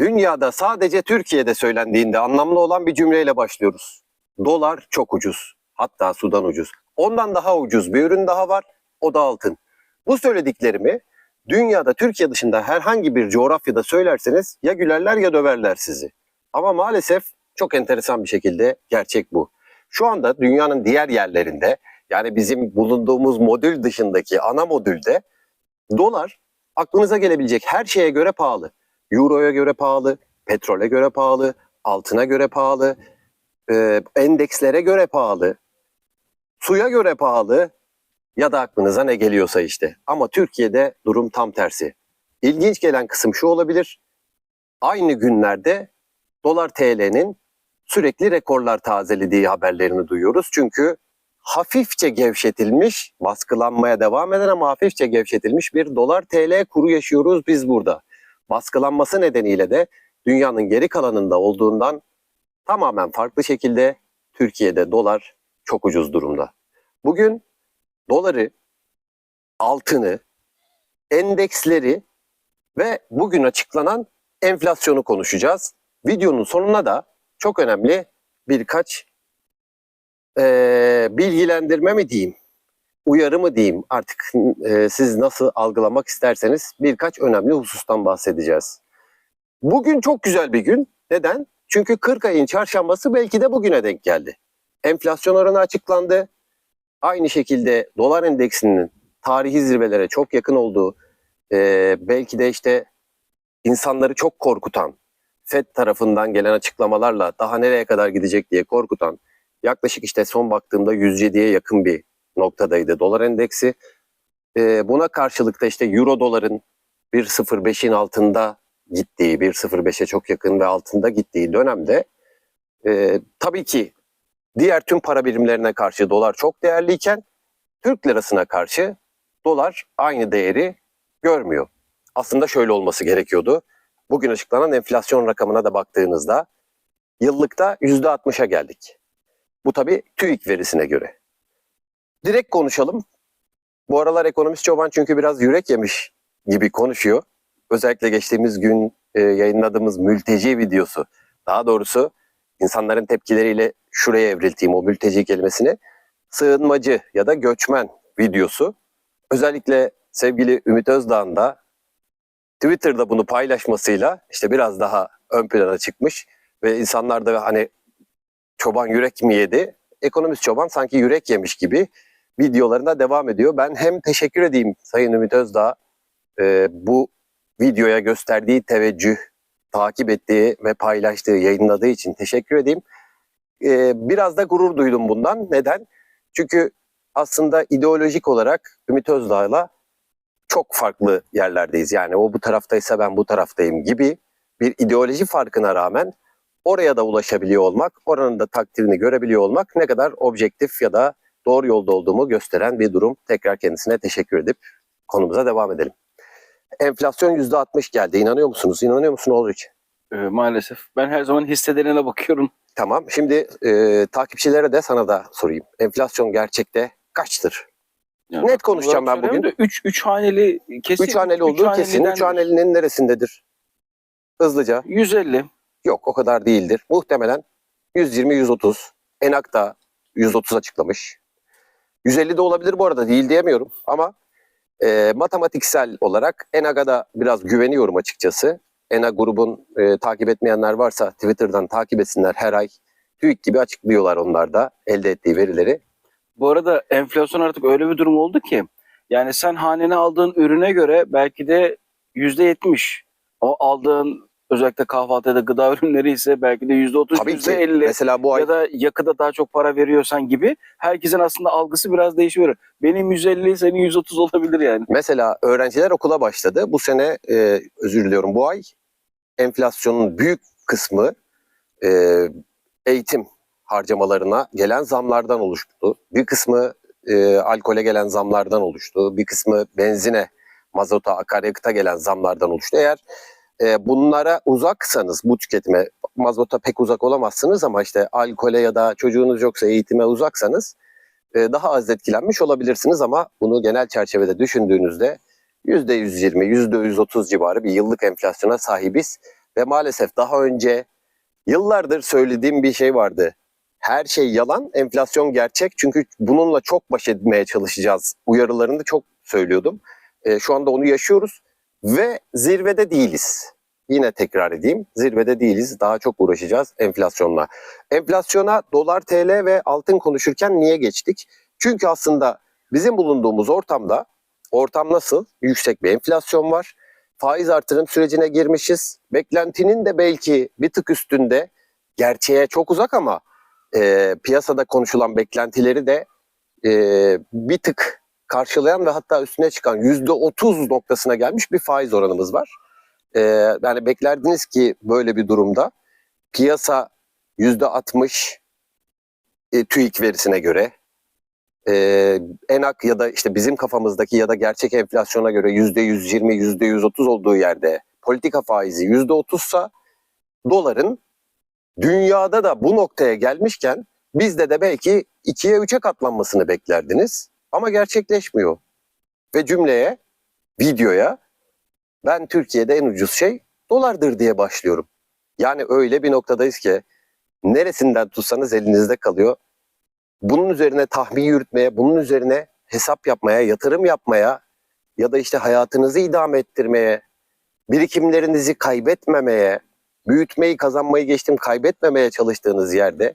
Dünyada sadece Türkiye'de söylendiğinde anlamlı olan bir cümleyle başlıyoruz. Dolar çok ucuz. Hatta sudan ucuz. Ondan daha ucuz bir ürün daha var. O da altın. Bu söylediklerimi dünyada Türkiye dışında herhangi bir coğrafyada söylerseniz ya gülerler ya döverler sizi. Ama maalesef çok enteresan bir şekilde gerçek bu. Şu anda dünyanın diğer yerlerinde yani bizim bulunduğumuz modül dışındaki ana modülde dolar aklınıza gelebilecek her şeye göre pahalı. Euro'ya göre pahalı, petrole göre pahalı, altına göre pahalı, e, endekslere göre pahalı, suya göre pahalı ya da aklınıza ne geliyorsa işte. Ama Türkiye'de durum tam tersi. İlginç gelen kısım şu olabilir. Aynı günlerde dolar TL'nin sürekli rekorlar tazelediği haberlerini duyuyoruz. Çünkü hafifçe gevşetilmiş, baskılanmaya devam eden ama hafifçe gevşetilmiş bir dolar TL kuru yaşıyoruz biz burada. Baskılanması nedeniyle de dünyanın geri kalanında olduğundan tamamen farklı şekilde Türkiye'de dolar çok ucuz durumda. Bugün doları, altını, endeksleri ve bugün açıklanan enflasyonu konuşacağız. Videonun sonuna da çok önemli birkaç eee, bilgilendirme mi diyeyim, uyarı mı diyeyim artık eee, siz nasıl algılamak isterseniz birkaç önemli husustan bahsedeceğiz. Bugün çok güzel bir gün. Neden? Çünkü 40 ayın çarşambası belki de bugüne denk geldi. Enflasyon oranı açıklandı. Aynı şekilde dolar endeksinin tarihi zirvelere çok yakın olduğu, eee, belki de işte insanları çok korkutan, FED tarafından gelen açıklamalarla daha nereye kadar gidecek diye korkutan, yaklaşık işte son baktığımda 107'ye yakın bir noktadaydı dolar endeksi. Ee, buna karşılık da işte euro doların 1.05'in altında gittiği, 1.05'e çok yakın ve altında gittiği dönemde e, tabii ki diğer tüm para birimlerine karşı dolar çok değerliyken Türk lirasına karşı dolar aynı değeri görmüyor. Aslında şöyle olması gerekiyordu. Bugün açıklanan enflasyon rakamına da baktığınızda yıllıkta %60'a geldik. Bu tabii TÜİK verisine göre. Direkt konuşalım. Bu aralar ekonomist çoban çünkü biraz yürek yemiş gibi konuşuyor. Özellikle geçtiğimiz gün e, yayınladığımız mülteci videosu. Daha doğrusu insanların tepkileriyle şuraya evrilteyim o mülteci kelimesini. Sığınmacı ya da göçmen videosu. Özellikle sevgili Ümit Özdağ'ın da Twitter'da bunu paylaşmasıyla işte biraz daha ön plana çıkmış ve insanlar da hani çoban yürek mi yedi? Ekonomist çoban sanki yürek yemiş gibi videolarına devam ediyor. Ben hem teşekkür edeyim Sayın Ümit Özdağ e, bu videoya gösterdiği teveccüh, takip ettiği ve paylaştığı, yayınladığı için teşekkür edeyim. E, biraz da gurur duydum bundan. Neden? Çünkü aslında ideolojik olarak Ümit Özdağ'la çok farklı yerlerdeyiz. Yani o bu taraftaysa ben bu taraftayım gibi bir ideoloji farkına rağmen oraya da ulaşabiliyor olmak, oranın da takdirini görebiliyor olmak ne kadar objektif ya da doğru yolda olduğumu gösteren bir durum. Tekrar kendisine teşekkür edip konumuza devam edelim. Enflasyon %60 geldi. İnanıyor musunuz? İnanıyor musun Ulrich? Ee, maalesef. Ben her zaman hisselerine bakıyorum. Tamam. Şimdi e, takipçilere de sana da sorayım. Enflasyon gerçekte kaçtır? Yani Net konuşacağım ben bugün. 3 üç haneli kesin. Üç haneli olduğu kesin. Üç hanelinin neresindedir? Hızlıca. 150. Yok o kadar değildir. Muhtemelen 120-130. Enak da 130 açıklamış. 150 de olabilir bu arada değil diyemiyorum ama e, matematiksel olarak Enag'a da biraz güveniyorum açıkçası. Enag grubun e, takip etmeyenler varsa Twitter'dan takip etsinler her ay. TÜİK gibi açıklıyorlar onlar da elde ettiği verileri. Bu arada enflasyon artık öyle bir durum oldu ki yani sen hanene aldığın ürüne göre belki de %70 o aldığın özellikle kahvaltı ya da gıda ürünleri ise belki de %30, Tabii ki. %50 Mesela bu ay ya da yakıda daha çok para veriyorsan gibi herkesin aslında algısı biraz değişiyor. Benim 150 senin 130 olabilir yani. Mesela öğrenciler okula başladı. Bu sene e, özür diliyorum bu ay enflasyonun büyük kısmı e, eğitim harcamalarına gelen zamlardan oluştu. Bir kısmı e, alkole gelen zamlardan oluştu. Bir kısmı benzine, mazota, akaryakıta gelen zamlardan oluştu. Eğer e, bunlara uzaksanız bu tüketime, mazota pek uzak olamazsınız ama işte alkole ya da çocuğunuz yoksa eğitime uzaksanız e, daha az etkilenmiş olabilirsiniz ama bunu genel çerçevede düşündüğünüzde %120, %130 civarı bir yıllık enflasyona sahibiz. ve maalesef daha önce yıllardır söylediğim bir şey vardı. Her şey yalan, enflasyon gerçek. Çünkü bununla çok baş etmeye çalışacağız. Uyarılarını çok söylüyordum. E, şu anda onu yaşıyoruz ve zirvede değiliz. Yine tekrar edeyim, zirvede değiliz. Daha çok uğraşacağız enflasyonla. Enflasyona dolar, TL ve altın konuşurken niye geçtik? Çünkü aslında bizim bulunduğumuz ortamda, ortam nasıl? Yüksek bir enflasyon var. Faiz artırım sürecine girmişiz. Beklentinin de belki bir tık üstünde, gerçeğe çok uzak ama e, piyasada konuşulan beklentileri de e, bir tık karşılayan ve hatta üstüne çıkan yüzde otuz noktasına gelmiş bir faiz oranımız var. E, yani beklerdiniz ki böyle bir durumda piyasa yüzde altmış e, TÜİK verisine göre e, enak ya da işte bizim kafamızdaki ya da gerçek enflasyona göre yüzde yüz yirmi, yüzde yüz otuz olduğu yerde politika faizi yüzde otuzsa doların dünyada da bu noktaya gelmişken bizde de belki ikiye üçe katlanmasını beklerdiniz. Ama gerçekleşmiyor. Ve cümleye, videoya ben Türkiye'de en ucuz şey dolardır diye başlıyorum. Yani öyle bir noktadayız ki neresinden tutsanız elinizde kalıyor. Bunun üzerine tahmin yürütmeye, bunun üzerine hesap yapmaya, yatırım yapmaya ya da işte hayatınızı idame ettirmeye, birikimlerinizi kaybetmemeye, büyütmeyi, kazanmayı geçtim kaybetmemeye çalıştığınız yerde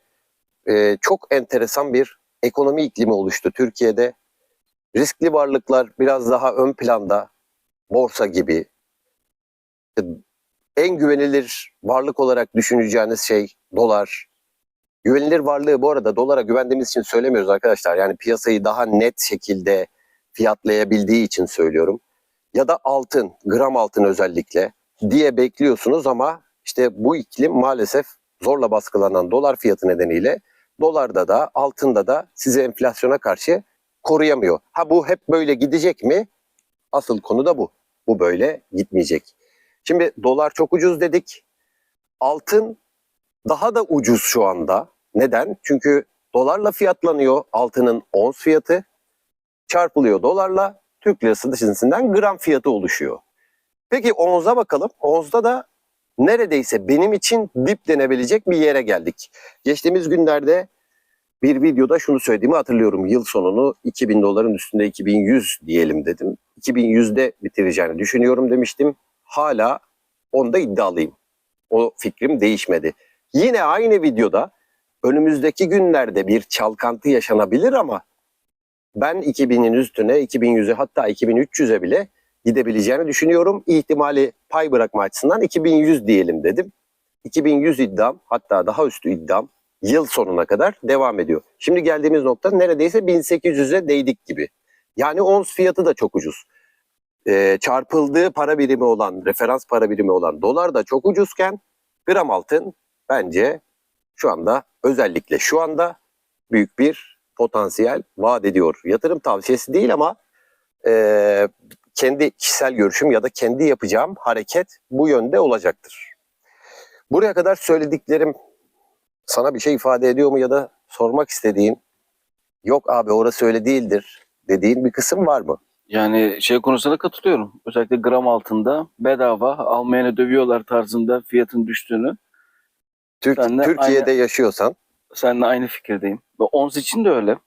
e, çok enteresan bir ekonomi iklimi oluştu Türkiye'de. Riskli varlıklar biraz daha ön planda, borsa gibi. E, En güvenilir varlık olarak düşüneceğiniz şey dolar. Güvenilir varlığı bu arada dolara güvendiğimiz için söylemiyoruz arkadaşlar. Yani piyasayı daha net şekilde fiyatlayabildiği için söylüyorum. Ya da altın, gram altın özellikle diye bekliyorsunuz ama işte bu iklim maalesef zorla baskılanan dolar fiyatı nedeniyle dolarda da altında da sizi enflasyona karşı koruyamıyor. Ha bu hep böyle gidecek mi? Asıl konu da bu. Bu böyle gitmeyecek. Şimdi dolar çok ucuz dedik. Altın daha da ucuz şu anda. Neden? Çünkü dolarla fiyatlanıyor altının ons fiyatı. Çarpılıyor dolarla Türk lirası dışından gram fiyatı oluşuyor. Peki onza bakalım. Onzda da neredeyse benim için dip denebilecek bir yere geldik. Geçtiğimiz günlerde bir videoda şunu söylediğimi hatırlıyorum. Yıl sonunu 2000 doların üstünde 2100 diyelim dedim. 2100'de bitireceğini düşünüyorum demiştim. Hala onda iddialıyım. O fikrim değişmedi. Yine aynı videoda önümüzdeki günlerde bir çalkantı yaşanabilir ama ben 2000'in üstüne 2100'e hatta 2300'e bile gidebileceğini düşünüyorum. İhtimali pay bırakma açısından 2100 diyelim dedim. 2100 iddiam hatta daha üstü iddiam yıl sonuna kadar devam ediyor. Şimdi geldiğimiz nokta neredeyse 1800'e değdik gibi. Yani ons fiyatı da çok ucuz. Ee, çarpıldığı para birimi olan, referans para birimi olan dolar da çok ucuzken gram altın bence şu anda özellikle şu anda büyük bir potansiyel vaat ediyor. Yatırım tavsiyesi değil ama e, kendi kişisel görüşüm ya da kendi yapacağım hareket bu yönde olacaktır. Buraya kadar söylediklerim sana bir şey ifade ediyor mu ya da sormak istediğin yok abi orası öyle değildir dediğin bir kısım var mı? Yani şey konusunda katılıyorum. Özellikle gram altında bedava almayana dövüyorlar tarzında fiyatın düştüğünü. Türk, Ben de Türkiye'de aynı- yaşıyorsan Seninle aynı fikirdeyim. Ve ons için de öyle.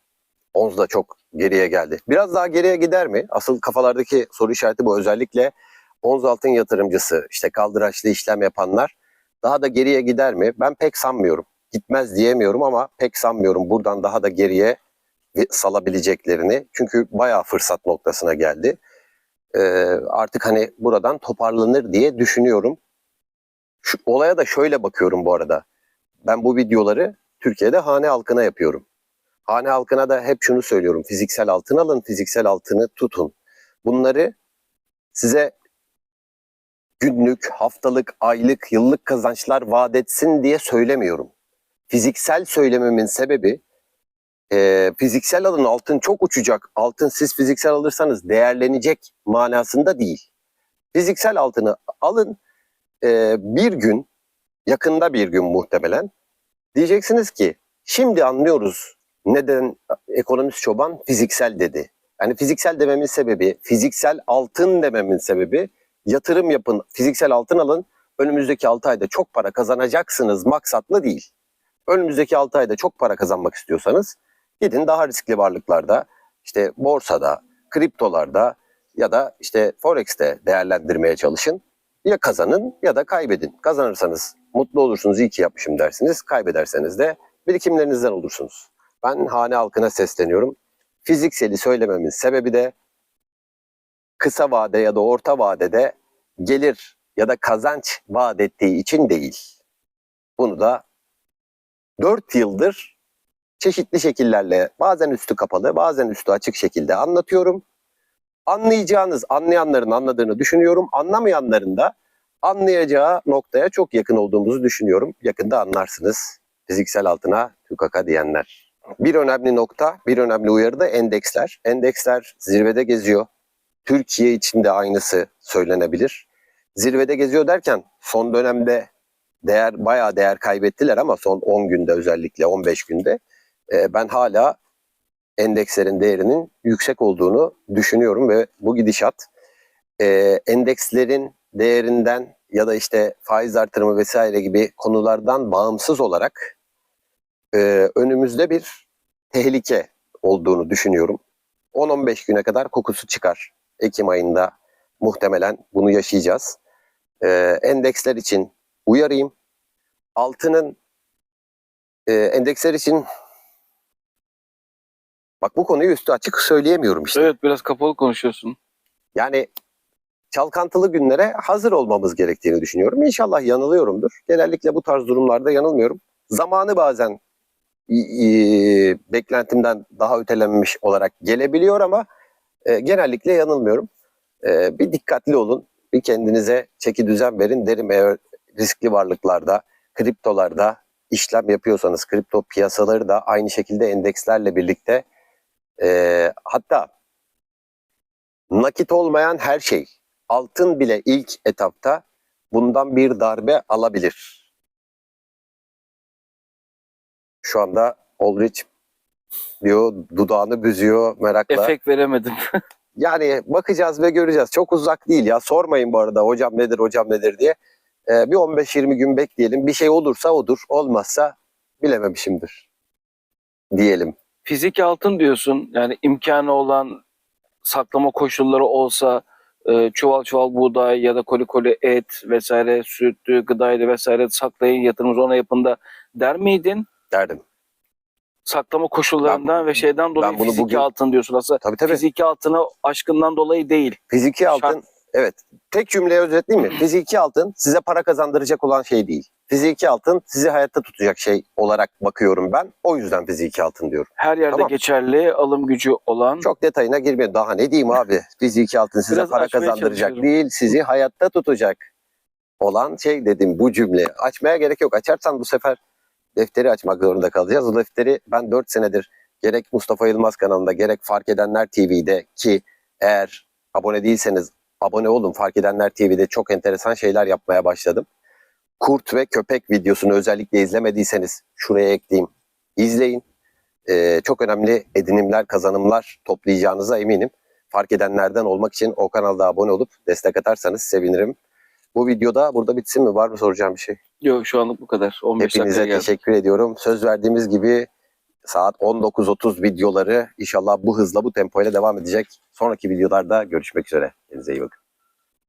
Ons da çok geriye geldi. Biraz daha geriye gider mi? Asıl kafalardaki soru işareti bu. Özellikle ons altın yatırımcısı, işte kaldıraçlı işlem yapanlar daha da geriye gider mi? Ben pek sanmıyorum. Gitmez diyemiyorum ama pek sanmıyorum buradan daha da geriye salabileceklerini. Çünkü bayağı fırsat noktasına geldi. Ee, artık hani buradan toparlanır diye düşünüyorum. Şu olaya da şöyle bakıyorum bu arada. Ben bu videoları Türkiye'de hane halkına yapıyorum. Hane halkına da hep şunu söylüyorum. Fiziksel altın alın, fiziksel altını tutun. Bunları size günlük, haftalık, aylık, yıllık kazançlar vaat etsin diye söylemiyorum. Fiziksel söylememin sebebi e, fiziksel alın altın çok uçacak. Altın siz fiziksel alırsanız değerlenecek manasında değil. Fiziksel altını alın e, bir gün, yakında bir gün muhtemelen diyeceksiniz ki şimdi anlıyoruz neden ekonomist çoban fiziksel dedi. Yani fiziksel dememin sebebi, fiziksel altın dememin sebebi yatırım yapın, fiziksel altın alın. önümüzdeki 6 ayda çok para kazanacaksınız maksatlı değil. Önümüzdeki 6 ayda çok para kazanmak istiyorsanız gidin daha riskli varlıklarda, işte borsada, kriptolarda ya da işte Forex'te değerlendirmeye çalışın. Ya kazanın ya da kaybedin. Kazanırsanız mutlu olursunuz, iyi ki yapmışım dersiniz. Kaybederseniz de birikimlerinizden olursunuz. Ben hane halkına sesleniyorum. Fizikseli söylememin sebebi de kısa vade ya da orta vadede gelir ya da kazanç vaat ettiği için değil. Bunu da 4 yıldır çeşitli şekillerle bazen üstü kapalı bazen üstü açık şekilde anlatıyorum. Anlayacağınız, anlayanların anladığını düşünüyorum. Anlamayanların da anlayacağı noktaya çok yakın olduğumuzu düşünüyorum. Yakında anlarsınız. Fiziksel altına tükaka diyenler. Bir önemli nokta, bir önemli uyarı da endeksler. Endeksler zirvede geziyor. Türkiye için de aynısı söylenebilir. Zirvede geziyor derken son dönemde değer bayağı değer kaybettiler ama son 10 günde özellikle 15 günde e, ben hala endekslerin değerinin yüksek olduğunu düşünüyorum ve bu gidişat e, endekslerin değerinden ya da işte faiz artırımı vesaire gibi konulardan bağımsız olarak e, önümüzde bir tehlike olduğunu düşünüyorum. 10-15 güne kadar kokusu çıkar. Ekim ayında muhtemelen bunu yaşayacağız. E, endeksler için uyarayım. Altının e, endeksler için bak bu konuyu üstü açık söyleyemiyorum işte. Evet biraz kapalı konuşuyorsun. Yani çalkantılı günlere hazır olmamız gerektiğini düşünüyorum. İnşallah yanılıyorumdur. Genellikle bu tarz durumlarda yanılmıyorum. Zamanı bazen i- beklentimden daha ötelenmiş olarak gelebiliyor ama e, genellikle yanılmıyorum. E, bir dikkatli olun. Bir kendinize çeki düzen verin derim eğer riskli varlıklarda, kriptolarda işlem yapıyorsanız kripto piyasaları da aynı şekilde endekslerle birlikte e, hatta nakit olmayan her şey altın bile ilk etapta bundan bir darbe alabilir. Şu anda Olrich diyor dudağını büzüyor merakla. Efekt veremedim. Yani bakacağız ve göreceğiz. Çok uzak değil ya. Sormayın bu arada hocam nedir hocam nedir diye. Ee, bir 15-20 gün bekleyelim. Bir şey olursa odur. Olmazsa bilememişimdir. Diyelim. Fiziki altın diyorsun. Yani imkanı olan saklama koşulları olsa e, çuval çuval buğday ya da koli koli et vesaire sütü, gıdaydı vesaire saklayın yatırımınızı ona yapın da der miydin? Derdim. Saklama koşullarından Ben- ve şeyden dolayı ben bunu fiziki bugün- altın diyorsun. Aslında Tabii tabii. fiziki altına aşkından dolayı değil. Fiziki altın Şart. Evet. Tek cümleye özetleyeyim mi? Fiziki altın size para kazandıracak olan şey değil. Fiziki altın sizi hayatta tutacak şey olarak bakıyorum ben. O yüzden fiziki altın diyorum. Her yerde Tamam. geçerli alım gücü olan Çok detayına girmeyin. Daha ne diyeyim abi? Fiziki altın size Biraz para açmaya kazandıracak çalışıyorum. değil, sizi hayatta tutacak olan şey dedim bu cümle. Açmaya gerek yok. Açarsan bu sefer defteri açmak zorunda kalacağız. O defteri ben 4 senedir gerek Mustafa Yılmaz kanalında gerek Fark Edenler TV'de ki eğer abone değilseniz abone olun. Fark Edenler TV'de çok enteresan şeyler yapmaya başladım. Kurt ve köpek videosunu özellikle izlemediyseniz şuraya ekleyeyim. İzleyin. Ee, çok önemli edinimler, kazanımlar toplayacağınıza eminim. Fark edenlerden olmak için o kanalda abone olup destek atarsanız sevinirim. Bu videoda burada bitsin mi? Var mı soracağım bir şey? yok şu anlık bu kadar. 15 dakikaya Hepinize teşekkür ediyorum. Söz verdiğimiz gibi saat 19.30 videoları inşallah bu hızla bu tempoyla devam edecek. Sonraki videolarda görüşmek üzere. Kendinize iyi bakın.